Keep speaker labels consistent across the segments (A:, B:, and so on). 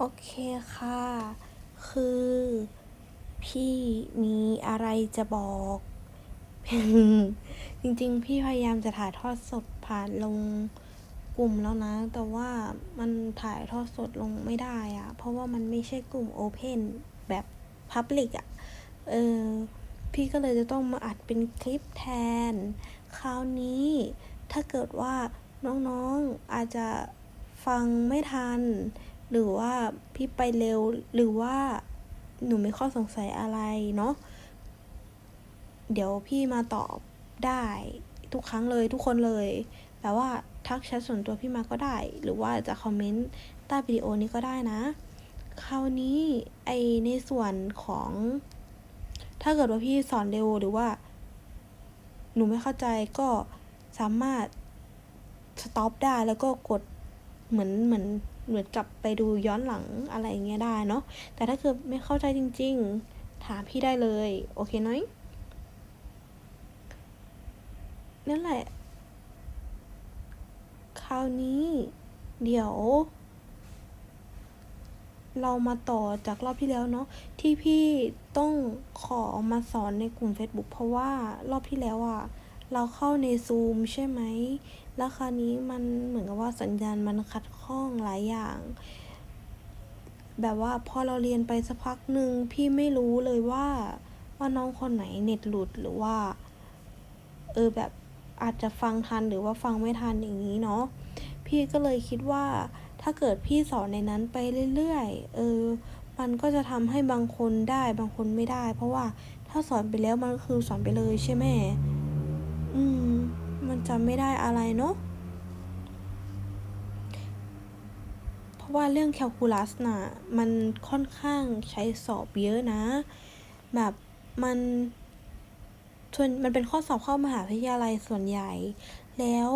A: โอเคค่ะ คือ พี่มีอะไรจะบอก จริงๆ พี่พยายามจะถ่ายทอดสดผ่านลงกลุ่มแล้วนะ แต่ว่ามันถ่ายทอดสดลงไม่ได้อะเพราะว่ามันไม่ใช่กลุ่มโอเพนแบบ Public อะเออ พี่ก็เลยจะต้องมาอัดเป็นคลิปแทน คราวนี้ถ้าเกิดว่าน้องๆอาจจะฟังไม่ทัน หรือว่าพี่ไปเร็วหรือว่าหนูมีข้อสงสัยอะไรเนาะเดี๋ยวพี่มาตอบได้ทุกครั้งเลยทุกคนเลย แต่ว่าทักแชทส่วนตัวพี่มาก็ได้ หรือว่าจะคอมเมนต์ใต้วิดีโอนี้ก็ได้นะ คราวนี้ไอในส่วนของ ถ้าเกิดว่าพี่สอนเร็วหรือว่า หนูไม่เข้าใจก็สามารถสต็อปได้แล้วก็กดเหมือนเหมือน เหมือนกับไปดูย้อนหลังอะไรอย่างเงี้ยได้เนาะแต่ถ้าเกิดไม่เข้าใจจริง ๆ ถามพี่ได้เลย โอเคน้อยนั่นแหละ คราวนี้ เดี๋ยว เรามาต่อจากรอบที่แล้วเนาะที่พี่ต้องขอมาสอนในกลุ่ม Facebook เพราะว่ารอบที่แล้วอะ่ะเราเข้าในซูมใช่ไหม แล้วคราวนี้มันเหมือนกับว่าสัญญาณมันขัดข้องหลายอย่าง แบบว่าพอเราเรียนไปสักพักหนึ่งพี่ไม่รู้เลยว่าว่าน้องคนไหนเน็ตหลุดหรือว่า เออแบบอาจจะฟังทันหรือว่าฟังไม่ทันอย่างนี้เนาะพี่ก็เลยคิดว่าถ้าเกิดพี่สอนในนั้นไปเรื่อยๆ เออ มันก็จะทำให้บางคนได้บางคนไม่ได้ เพราะว่าถ้าสอนไปแล้วมันก็คือสอนไปเลยใช่ไหมอืม มันจำไม่ได้อะไรเนาะ เพราะว่าเรื่องแคลคูลัสน่ะ มันค่อนข้างใช้สอบเยอะนะ แบบมันส่วนมันเป็นข้อสอบเข้ามหาวิทยาลัยส่วนใหญ่ แล้ว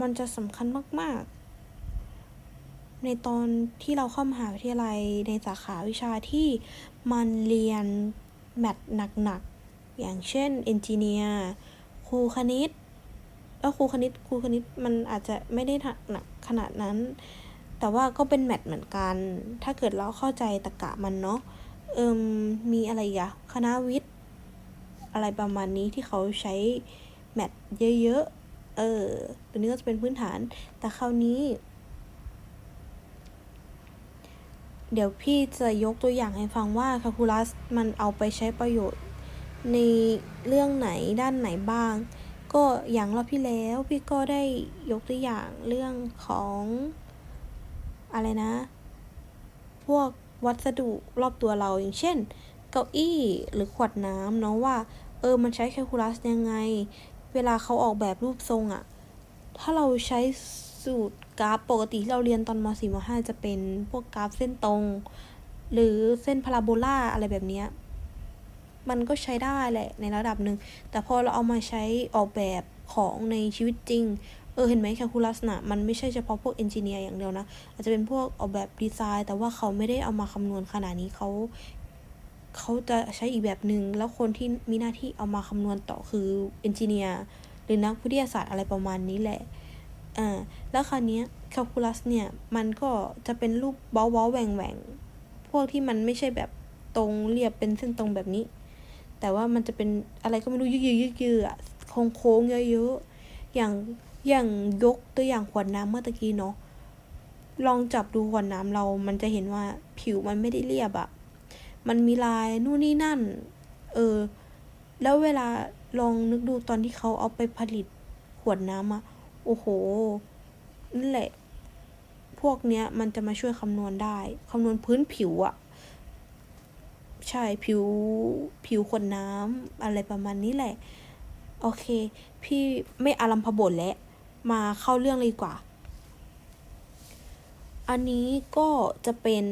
A: มันจะสำคัญมาก ๆ ในตอนที่เราเข้ามหาวิทยาลัยในสาขาวิชาที่มันเรียนแมทหนัก ๆ อย่างเช่นเอนจิเนียร์ครูคณิต แล้วครูคณิตครูคณิตมันอาจจะไม่ได้หนักขนาดนั้น แต่ว่าก็เป็นแมทเหมือนกัน ถ้าเกิดเราเข้าใจตะกะมันเนาะเอิมมีอะไรอะคณะวิทย์ อะไรประมาณนี้ที่เขาใช้แมทเยอะๆ เออ ตัวนี้ก็จะเป็นพื้นฐาน แต่คราวนี้ เดี๋ยวพี่จะยกตัวอย่างให้ฟังว่าคาคูลัสมันเอาไปใช้ประโยชน์ ในเรื่องไหนด้านไหนบ้าง ก็อย่างรอบที่แล้วพี่ก็ได้ยกตัวอย่างเรื่องของอะไรนะ พวกวัสดุรอบตัวเราอย่างเช่น เก้าอี้หรือขวดน้ำเนาะว่า เออมันใช้แคลคูลัสยังไง เวลาเขาออกแบบรูปทรงอะถ้าเราใช้สูตรกราฟปกติที่เราเรียนตอนม .4 ม .5 จะเป็นพวกกราฟเส้นตรง หรือเส้นพาราโบลาอะไรแบบนี้ มันก็ใช้ได้แหละในระดับหนึ่ง แต่พอเราเอามาใช้ออกแบบของในชีวิตจริง เออเห็นไหมแคลคูลัสนะมันไม่ใช่เฉพาะพวกเอนจิเนียร์อย่างเดียวนะ อาจจะเป็นพวกออกแบบดีไซน์ แต่ว่าเขาไม่ได้เอามาคำนวณขนาดนี้เขาเขาจะใช้อีกแบบหนึง่งแล้วคนที่มีหน้าที่เอามาคำนวณต่อคือเอนจิเนียร์หรือนักวิทยาศาสตร์อะไรประมาณนี้แหละอ่าแล้วคราวนี้แคลคูลัสเนี่ย มันก็จะเป็นรูปเว้าๆแหว่งแหว่งๆ พวกที่มันไม่ใช่แบบตรงเรียบเป็นเส้นตรงแบบนี้ แต่ว่ามันจะเป็นอะไรก็ไม่รู้ยืดๆยืดๆอะโค้งๆเยอะๆอย่างอย่างยกตัวอย่างขวดน้ำเมื่อตะกี้เนาะลองจับดูขวดน้ำเรา มันจะเห็นว่าผิวมันไม่ได้เรียบอะมันมีลายนู่นนี่นั่น เออ แล้วเวลาลองนึกดูตอนที่เขาเอาไปผลิตขวดน้ำอะโอ้โหนั่นแหละ พวกเนี้ยมันจะมาช่วยคำนวณได้ คำนวณพื้นผิวอะ ใช่ผิวผิวขวดน้ำอะไรประมาณนี้แหละ โอเค พี่ไม่อารัมพบทแล้ว มาเข้าเรื่องเลยดีกว่า อันนี้ก็จะเป็น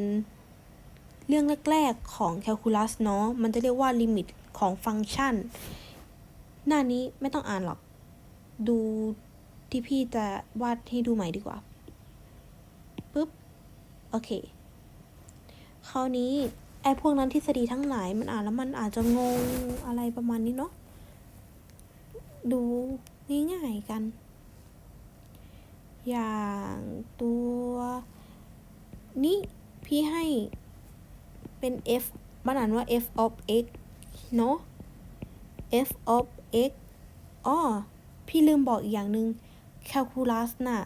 A: เรื่องแรก ๆ ของแคลคูลัสเนาะมันจะเรียกว่าลิมิตของฟังก์ชัน หน้านี้ไม่ต้องอ่านหรอก ดูที่พี่จะวาดให้ดูใหม่ดีกว่า ปึ๊บ โอเค คราวนี้ ไอ้พวกนั้นทฤษฎีทั้งหลายมันอ่านแล้วมันอาจจะงงอะไรประมาณนี้เนาะดูง่ายๆกัน อย่างตัวนี้พี่ให้เป็น f มันอ่านว่า f of x เนอะ f of x อ๋อ พี่ลืมบอกอีกอย่างหนึ่ง calculus น่ะ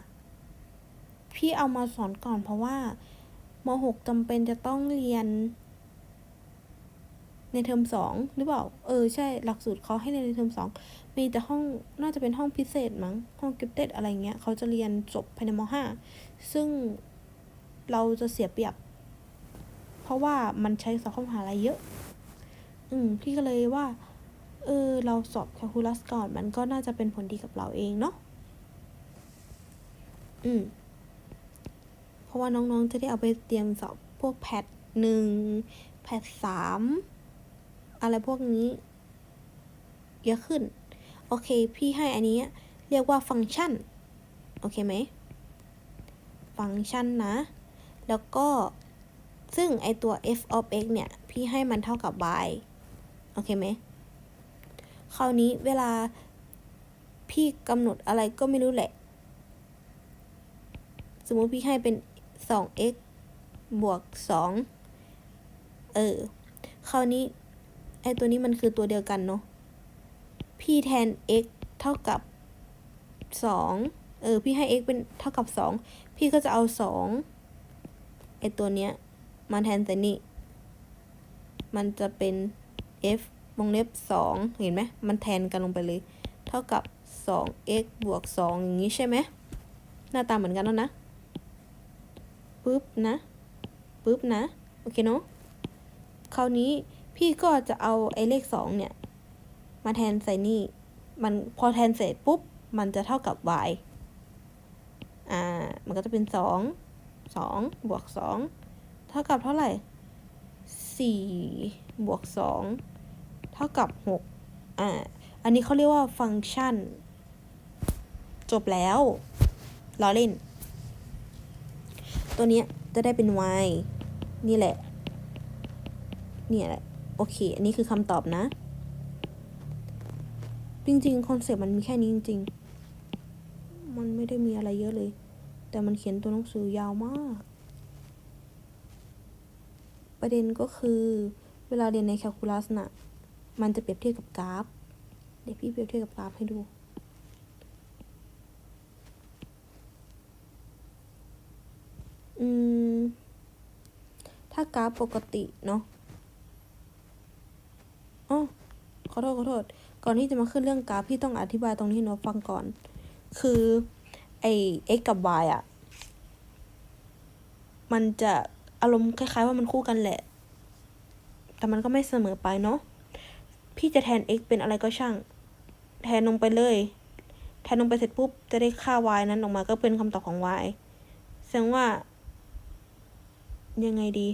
A: พี่เอามาสอนก่อนเพราะว่ามหกจำเป็นจะต้องเรียน ในเทอมสองหรือเปล่า เออใช่หลักสูตรเขาให้เรียนในเทอมสองมีแต่ห้องน่าจะเป็นห้องพิเศษมั้งห้องกิฟเต็ดอะไรเงี้ยเขาจะเรียนจบภายในมห้าซึ่งเราจะเสียเปรียบ เพราะว่ามันใช้สอบข้ามหาลัยเยอะ อืมพี่ก็เลยว่า เออ เราสอบแคลคูลัสก่อน มันก็น่าจะเป็นผลดีกับเราเองเนาะอืมเพราะว่าน้องๆจะได้เอาไปเตรียมสอบพวกแพทหนึ่งแพทสาม อะไรพวกนี้ เยอะขึ้น โอเค พี่ให้อันนี้เรียกว่าฟังก์ชัน โอเคไหม ฟังก์ชันนะ แล้วก็ ซึ่งไอตัว f of x เนี่ย พี่ให้มันเท่ากับ y โอเคไหม คราวนี้เวลาพี่กำหนดอะไรก็ไม่รู้แหละ สมมติพี่ให้เป็น 2x บวก 2 เออ คราวนี้ อตัวนี้มันคือตัวเดียวกันเนาะพี่แทน x เท่ากับ 2 เออ พี่ให้ x เป็นเท่ากับ 2 พี่ก็จะเอา 2 ไอตัวเนี้ย มาแทนใส่นี่ มันจะเป็น f วงเล็บ 2 เห็นไหม มันแทนกันลงไปเลย เท่ากับ 2x บวก 2 อย่างนี้ใช่ไหม หน้าตาเหมือนกันแล้วนะ ปึ๊บนะ ปึ๊บนะ โอเคเนาะ คราวนี้ พี่ก็จะเอาไอ้เลข2เนี่ย มาแทนใส่นี่ มันพอแทนเสร็จปุ๊บ มันจะเท่ากับ y อ่า มันก็จะเป็น2 2บวก2เท่ากับเท่าไหร่4บวก2เท่ากับ6อ่า อันนี้เขาเรียกว่าฟังก์ชัน จบแล้วล้อเล่น ตัวเนี้ยจะได้เป็น y นี่แหละ เนี่ยแหละ โอเค อันนี้คือคำตอบนะ จริงๆ คอนเซปต์มันมีแค่นี้จริง ๆ มันไม่ได้มีอะไรเยอะเลย แต่มันเขียนตัวหนังสือยาวมาก ประเด็นก็คือ เวลาเรียนในแคลคูลัสน่ะ มันจะเปรียบเทียบกับกราฟ เดี๋ยวพี่เปรียบเทียบกับกราฟให้ดูอืมถ้ากราฟปกติเนาะ อ๋อขอโทษขอโทษ ก่อนที่จะมาขึ้นเรื่องกราฟพี่ต้องอธิบายตรงนี้หน้องฟังก่อน คือ ไอ x กับ y อะ่ะ มันจะอารมณ์คล้าย ๆ ว่ามันคู่กันแหละ แต่มันก็ไม่เสมอไปเนาะ พี่จะแทน x เป็นอะไรก็ช่าง แทนลงไปเลย แทนลงไปเสร็จปุ๊บ จะได้ค่า y นั้นออกมาก็เป็นคำตอบของ y แสดงว่า ยังไงดี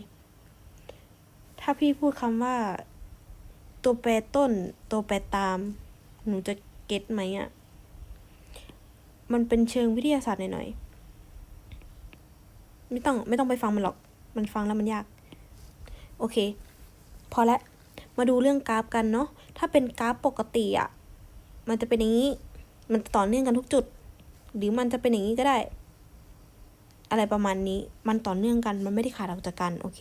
A: ถ้าพี่พูดคำว่า ตัวแปรต้น ตัวแปรตาม หนูจะเก็ตไหมอะ่ะ มันเป็นเชิงวิทยาศาสตร์หน่อยๆ ไม่ต้องไม่ต้องไปฟังมันหรอก มันฟังแล้วมันยาก โอเค พอละ มาดูเรื่องกราฟกันเนาะ ถ้าเป็นกราฟปกติอะ่ะ มันจะเป็นอย่างนี้ มันต่อเนื่องกันทุกจุด หรือมันจะเป็นอย่างนี้ก็ได้ อะไรประมาณนี้ มันต่อเนื่องกัน มันไม่ได้ขาดออกจากกัน โอเค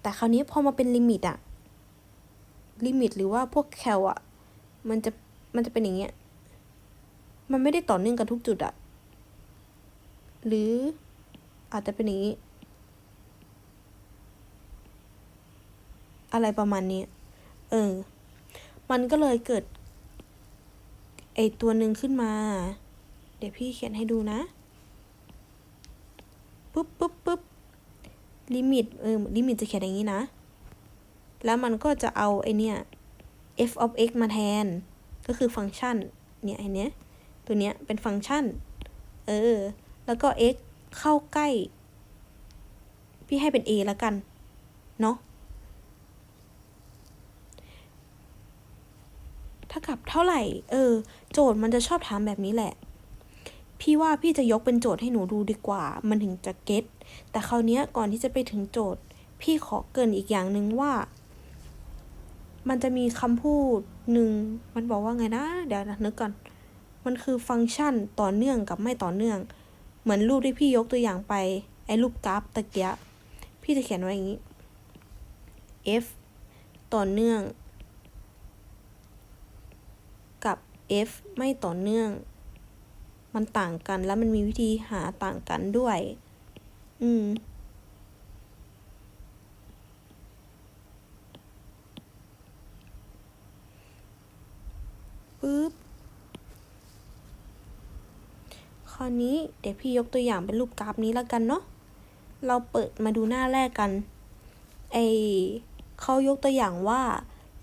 A: แต่คราวนี้พอมาเป็นลิมิตอะ ลิมิตหรือว่าพวกแคลอะมันจะมันจะเป็นอย่างเงี้ย มันไม่ได้ต่อเนื่องกันทุกจุดอะหรืออาจจะเป็นอย่างนี้ อะไรประมาณนี้ เออ มันก็เลยเกิด ไอตัวหนึ่งขึ้นมา เดี๋ยวพี่เขียนให้ดูนะ ปุ๊บปุ๊บปุ๊บลิมิต เออ ลิมิตจะเขียนอย่างนี้นะ แล้วมันก็จะเอาไอเนี่ย f of x มาแทน ก็คือฟังก์ชัน เนี่ยไอเนี้ย ตัวเนี้ยเป็นฟังก์ชัน เออ แล้วก็ x เข้าใกล้ พี่ให้เป็น a แล้วกัน เนาะถ้ากับเท่าไหร่ เออ โจทย์มันจะชอบถามแบบนี้แหละ พี่ว่าพี่จะยกเป็นโจทย์ให้หนูดูดีกว่า มันถึงจะเก็ตแต่คราวเนี้ยก่อนที่จะไปถึงโจทย์ พี่ขอเกินอีกอย่างหนึ่งว่า มันจะมีคำพูดหนึ่งมันบอกว่าไงนะ เดี๋ยวนะนึกก่อน มันคือฟังก์ชันต่อเนื่องกับไม่ต่อเนื่อง เหมือนรูปที่พี่ยกตัวอย่างไป ไอ้รูปกราฟตะเกียะพี่จะเขียนไว้อย่างนี้ f ต่อเนื่อง กับ f ไม่ต่อเนื่อง มันต่างกันแล้วมันมีวิธีหาต่างกันด้วย อืม ปึ๊บคราวนี้เดี๋ยวพี่ยกตัวอย่างเป็นรูปกราฟนี้แล้วกันเนาะเราเปิดมาดูหน้าแรกกันไอเขายกตัวอย่างว่า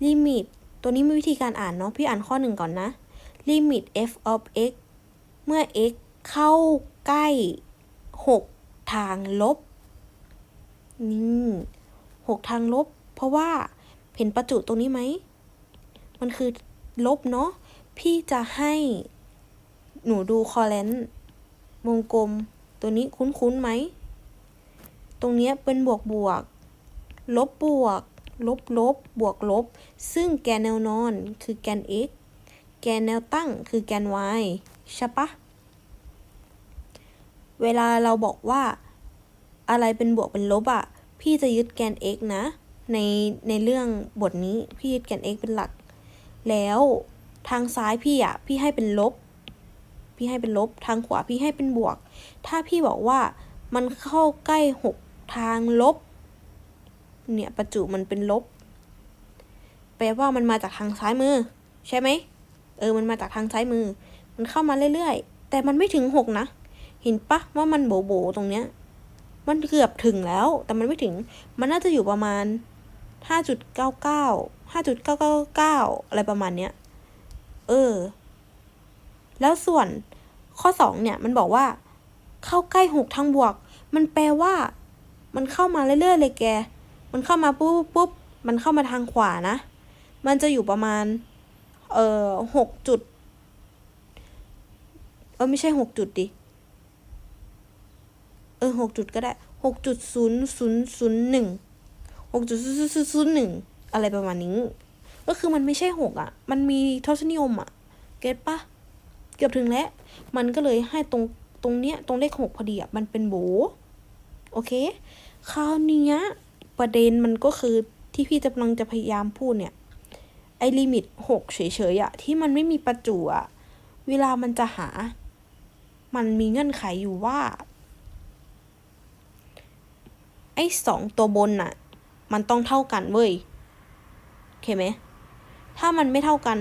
A: ลิมิตตัวนี้มีวิธีการอ่านเนาะพี่อ่านข้อหนึ่งก่อนนะลิมิต f of x เมื่อ x เข้าใกล้ 6 ทางลบนี่หกทางลบ เพราะว่าเห็นประจุตรงนี้ไหม มันคือลบเนาะ พี่จะให้หนูดูคอเลนต์วงกลม ตัวนี้คุ้นๆไหม ตรงเนี้ยเป็นบวกบวก ลบบวก ลบลบบวกลบ ซึ่งแกนแนวนอนคือแกน x แกนแนวตั้งคือแกน y ใช่ปะ เวลาเราบอกว่า อะไรเป็นบวกเป็นลบอะ่ะ พี่จะยึดแกน x นะ ในในเรื่องบทนี้พี่ยึดแกน x เป็นหลัก แล้ว ทางซ้ายพี่อะ่ะพี่ให้เป็นลบ พี่ให้เป็นลบ ทางขวาพี่ให้เป็นบวก ถ้าพี่บอกว่ามันเข้าใกล้หกทางลบ เนี่ยประจุมันเป็นลบ แปลว่ามันมาจากทางซ้ายมือ ใช่ไหม เออ มันมาจากทางซ้ายมือ มันเข้ามาเรื่อยๆ แต่มันไม่ถึงหกนะ เห็นปะว่ามันโบโบตรงเนี้ย มันเกือบถึงแล้ว แต่มันไม่ถึง มันน่าจะอยู่ประมาณห้าจุดเก้าเก้าห้าจุดเก้าเก้าเก้าอะไรประมาณเนี้ย เออ แล้วส่วนข้อสองเนี่ยมันบอกว่า เข้าใกล้หกทางบวก มันแปลว่า มันเข้ามาเรื่อยๆเลยแก มันเข้ามาปุ๊บปุ๊บมันเข้ามาทางขวานะ มันจะอยู่ประมาณ เอ่อหกจุด เออไม่ใช่หกจุดดิ เออหกจุดก็ได้หกจุดศูนย์ศูนย์ศูนย์หนึ่งหกจุดศูนย์ศูนย์ศูนย์หนึ่งอะไรประมาณนี้ ก็คือมันไม่ใช่หกอะ มันมีทศนิยมอะ เก็ตปะเกือบถึงแล้ว มันก็เลยให้ตรงตรงเนี้ยตรงเลขหกพอดีอะมันเป็นโบ โอเค คราวเนี้ยประเด็นมันก็คือที่พี่กำลังจะพยายามพูดเนี่ย ไอลิมิตหกเฉยๆอะที่มันไม่มีประจุอะเวลามันจะหา มันมีเงื่อนไขอยู่ว่าไอ้สองตัวบนน่ะ มันต้องเท่ากันเว้ย โอเคไหม ถ้ามันไม่เท่ากัน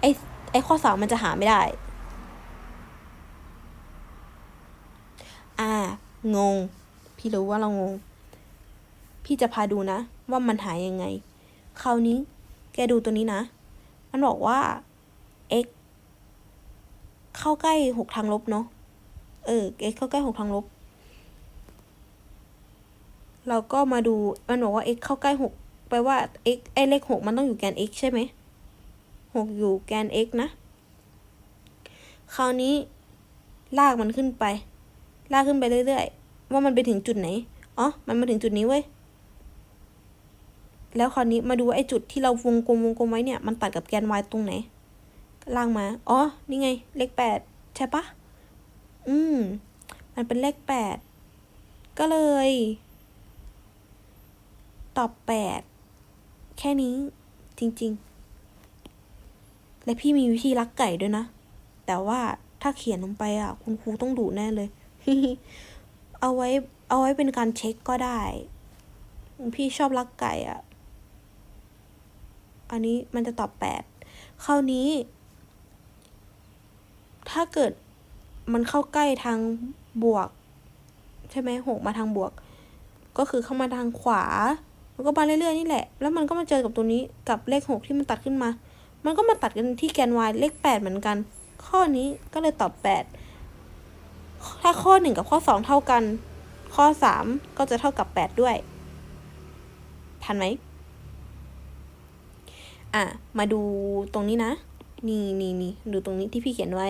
A: ไอ้ไอ้ข้อสามมันจะหาไม่ได้ อ่า งง พี่รู้ว่าเรางง พี่จะพาดูนะ ว่ามันหายยังไง คราวนี้ แกดูตัวนี้นะ มันบอกว่า x เข้าใกล้หกทางลบเนาะ เออ x เข้าใกล้หกทางลบ เราก็มาดู มันบอกว่า x เข้าใกล้หก แปลว่า x ไอเลขหกมันต้องอยู่แกน x ใช่ไหมหกอยู่แกน x นะ คราวนี้ลากมันขึ้นไป ลากขึ้นไปเรื่อยๆ ว่ามันไปถึงจุดไหน อ๋อ มันมาถึงจุดนี้เว้ย แล้วคราวนี้มาดูไอ้จุดที่เราวงกลมวงกลมไว้เนี่ย มันตัดกับแกน y ตรงไหน ล่างมา อ๋อ นี่ไง เลขแปดใช่ปะ อืม มันเป็นเลขแปด ก็เลย ตอบแปด แค่นี้จริง ๆ และพี่มีวิธีลักไก่ด้วยนะ แต่ว่าถ้าเขียนลงไปอะ คุณครูต้องดุแน่เลย เอาไว้ เอาไว้เป็นการเช็คก็ได้ พี่ชอบลักไก่อะ อันนี้มันจะตอบแปดคราวนี้ ถ้าเกิดมันเข้าใกล้ทางบวก ใช่ไหมหกมาทางบวก ก็คือเข้ามาทางขวา มันก็มาเรื่อยๆนี่แหละ แล้วมันก็มาเจอกับตัวนี้กับเลขหกที่มันตัดขึ้นมา มันก็มาตัดกันที่แกน y เลขแปดเหมือนกัน ข้อนี้ก็เลยตอบแปดถ้าข้อหนึ่งกับข้อสองเท่ากัน ข้อสามก็จะเท่ากับแปดด้วย ทันไหมอะ มาดูตรงนี้นะ นี่นี่นี่ดูตรงนี้ที่พี่เขียนไว้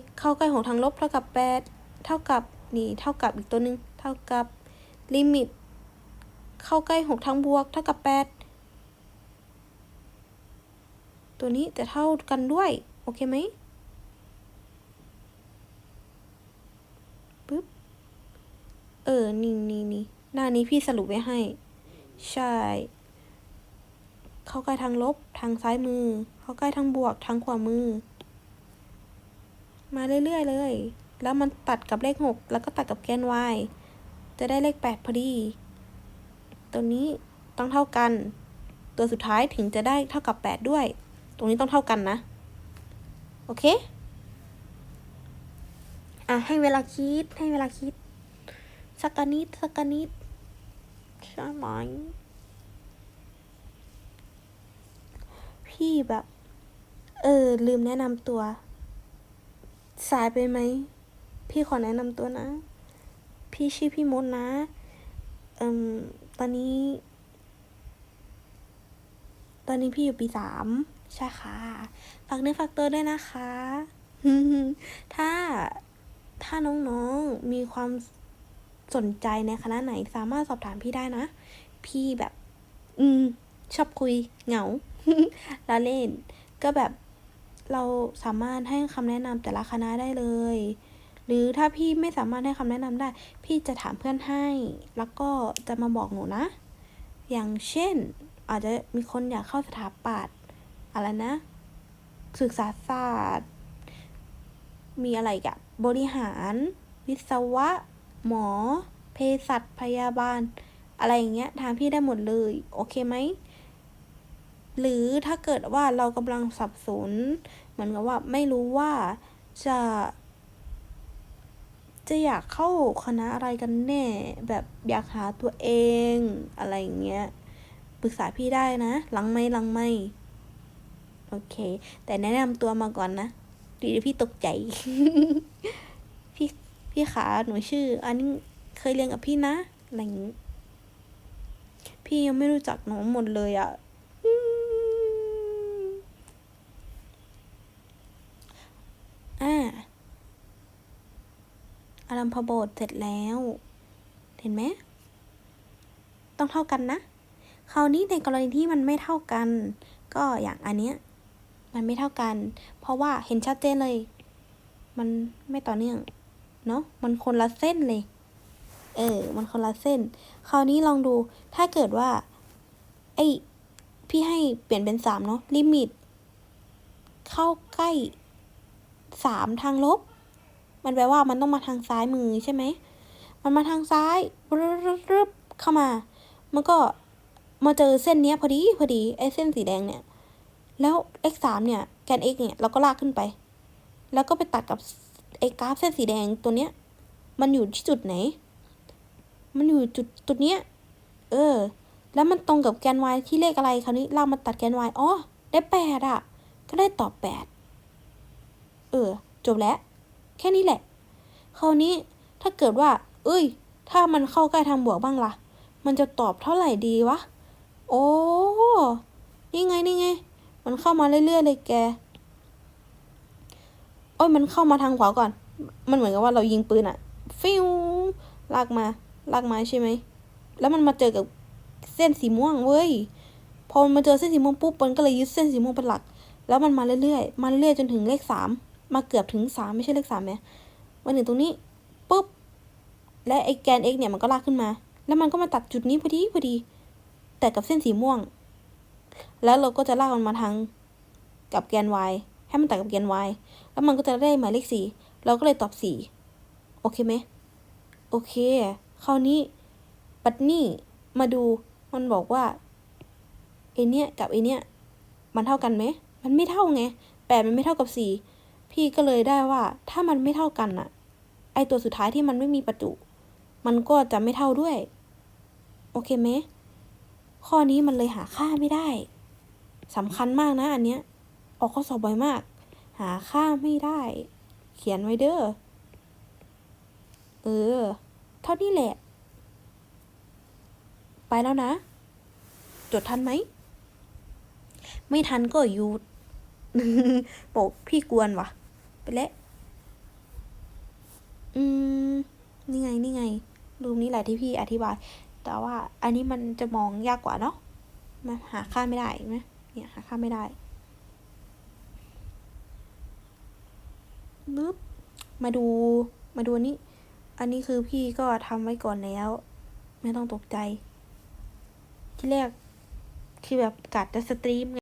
A: x เข้าใกล้หกทางลบเท่ากับแปดเท่ากับ นี่เท่ากับอีกตัวหนึ่งเท่ากับลิมิต เข้าใกล้หกทางบวก เท่ากับแปดตัวนี้จะเท่ากันด้วย โอเคไหมปึ๊บ เออ นี่นี่นี่หน้านี้พี่สรุปไว้ให้ ใช่ เข้าใกล้ทางลบ ทางซ้ายมือ เข้าใกล้ทางบวก ทางขวามือ มาเรื่อย ๆ เลย แล้วมันตัดกับเลขหกแล้วก็ตัดกับแกน y จะได้เลขแปดพอดี ตัวนี้ต้องเท่ากัน ตัวสุดท้ายถึงจะได้เท่ากับแปดด้วย ตรงนี้ต้องเท่ากันนะ โอเค อะ ให้เวลาคิด ให้เวลาคิด สักนิด สักนิด ใช่ไหม พี่แบบ เออ ลืมแนะนำตัว สายไปไหม พี่ขอแนะนำตัวนะ พี่ชื่อพี่มดนะ เอ่มตอนนี้ ตอนนี้พี่อยู่ปีสามใช่ค่ะ ฝากเนื้อฝากตัวด้วยนะคะ ถ้า ถ้าน้องๆ มีความสนใจในคณะไหนสามารถสอบถามพี่ได้นะ พี่แบบ อืม ชอบคุย เหงาละเล่น ก็แบบเราสามารถให้คำแนะนำแต่ละคณะได้เลย หรือถ้าพี่ไม่สามารถให้คำแนะนำได้ พี่จะถามเพื่อนให้ แล้วก็จะมาบอกหนูนะ อย่างเช่น อาจจะมีคนอยากเข้าสถาปัตย์อะไรนะ ศึกษาศาสตร์ มีอะไรกับบริหาร วิศวะ หมอ เภสัชพยาบาล อะไรอย่างเงี้ยถามพี่ได้หมดเลย โอเคไหมหรือถ้าเกิดว่าเรากำลังสับสน เหมือนกับว่าไม่รู้ว่าจะ จะอยากเข้าคณะอะไรกันแน่ แบบอยากหาตัวเองอะไรอย่างเงี้ยปรึกษาพี่ได้นะหลังไม่หลังไม่โอเค แต่แนะนำตัวมาก่อนนะเดียวพี่ตกใจ พี่พี่ขาหนูชื่อ อันนี้เคยเรียนกับพี่นะอะไรอย่างงี้พี่ยังไม่รู้จักน้องหมดเลยอะ่ะอืมอ่าอา รัมพบทเสร็จแล้ว เห็นไหม ต้องเท่ากันนะ คราวนี้ในกรณีที่มันไม่เท่ากัน ก็อย่างอันเนี้ยมันไม่เท่ากัน เพราะว่าเห็นชัดเจนเลย มันไม่ต่อเนื่อง เนาะมันคนละเส้นเลย เออ มันคนละเส้น คราวนี้ลองดู ถ้าเกิดว่า ไอ้ พี่ให้เปลี่ยนเป็นสามเนาะ ลิมิต เข้าใกล้สามทางลบ มันแปลว่ามันต้องมาทางซ้ายมือใช่ไหม มันมาทางซ้ายรึบเข้ามา มันก็มาเจอเส้นเนี้ยพอดีพอดีไอ้เส้นสีแดงเนี่ย แล้ว x สามเนี่ยแกน x เนี่ยเราก็ลากขึ้นไป แล้วก็ไปตัดกับไอ้กราฟเส้นสีแดงตัวเนี้ย มันอยู่ที่จุดไหน มันอยู่จุดจุดเนี้ย เออ แล้วมันตรงกับแกน y ที่เลขอะไรคราวนี้เรามาตัดแกน y อ๋อได้แปดอะ ก็ได้ตอบแปด เออ จบแล้ว แค่นี้แหละ คราวนี้ถ้าเกิดว่า เอ้ย ถ้ามันเข้าใกล้ทางบวกบ้างล่ะ มันจะตอบเท่าไหร่ดีวะ โอ้ นี่ไงนี่ไง มันเข้ามาเรื่อยๆเลยแก โอ้ยมันเข้ามาทางขวาก่อน มันเหมือนกับว่าเรายิงปืนอะฟิวลากมา ลากมาใช่ไหม แล้วมันมาเจอกับเส้นสีม่วงเว้ย พอมันมาเจอเส้นสีม่วงปุ๊บมันก็เลยยึดเส้นสีม่วงเป็นหลัก แล้วมันมาเรื่อยๆ มาเรื่อยๆจนถึงเลขสาม มาเกือบถึงสามไม่ใช่เลขสามไหมมาถึงตรงนี้ปุ๊บ และไอ้แกน x เนี่ยมันก็ลากขึ้นมา แล้วมันก็มาตัดจุดนี้พอดีพอดี แต่กับเส้นสีม่วง แล้วเราก็จะลากมันมาทางกับแกน y ให้มันตัดกับแกน y แล้วมันก็จะได้หมายเลขสี่เราก็เลยตอบสี่โอเคไหมโอเค คราวนี้ปัดนี่มาดูมันบอกว่าไอเนี้ยกับไอเนี้ยมันเท่ากันไหม มันไม่เท่าไงแปดมันไม่เท่ากับสี่ พี่ก็เลยได้ว่าถ้ามันไม่เท่ากันอะไอตัวสุดท้ายที่มันไม่มีประจุ มันก็จะไม่เท่าด้วย โอเคไหมข้อนี้มันเลยหาค่าไม่ได้สำคัญมากนะ อันเนี้ย ออกข้อสอบบ่อยมาก หาค่าไม่ได้ เขียนไว้เด้อเออ เท่านี้แหละ ไปแล้วนะ จดทันไหม ไม่ทันก็หยุดบอกพี่กวนวะ ไปแล้ว อืม นี่ไง นี่ไง รูปนี้แหละที่พี่อธิบาย แต่ว่าอันนี้มันจะมองยากกว่าเนาะมาหาค่าไม่ได้ไหมเนี่ยหาค่าไม่ได้ปึ๊บมาดูมาดูนนี้อันนี้คือพี่ก็ทำไว้ก่อนแล้ว ไม่ต้องตกใจ ที่แรกคือแบบกัดจะสตรีมไง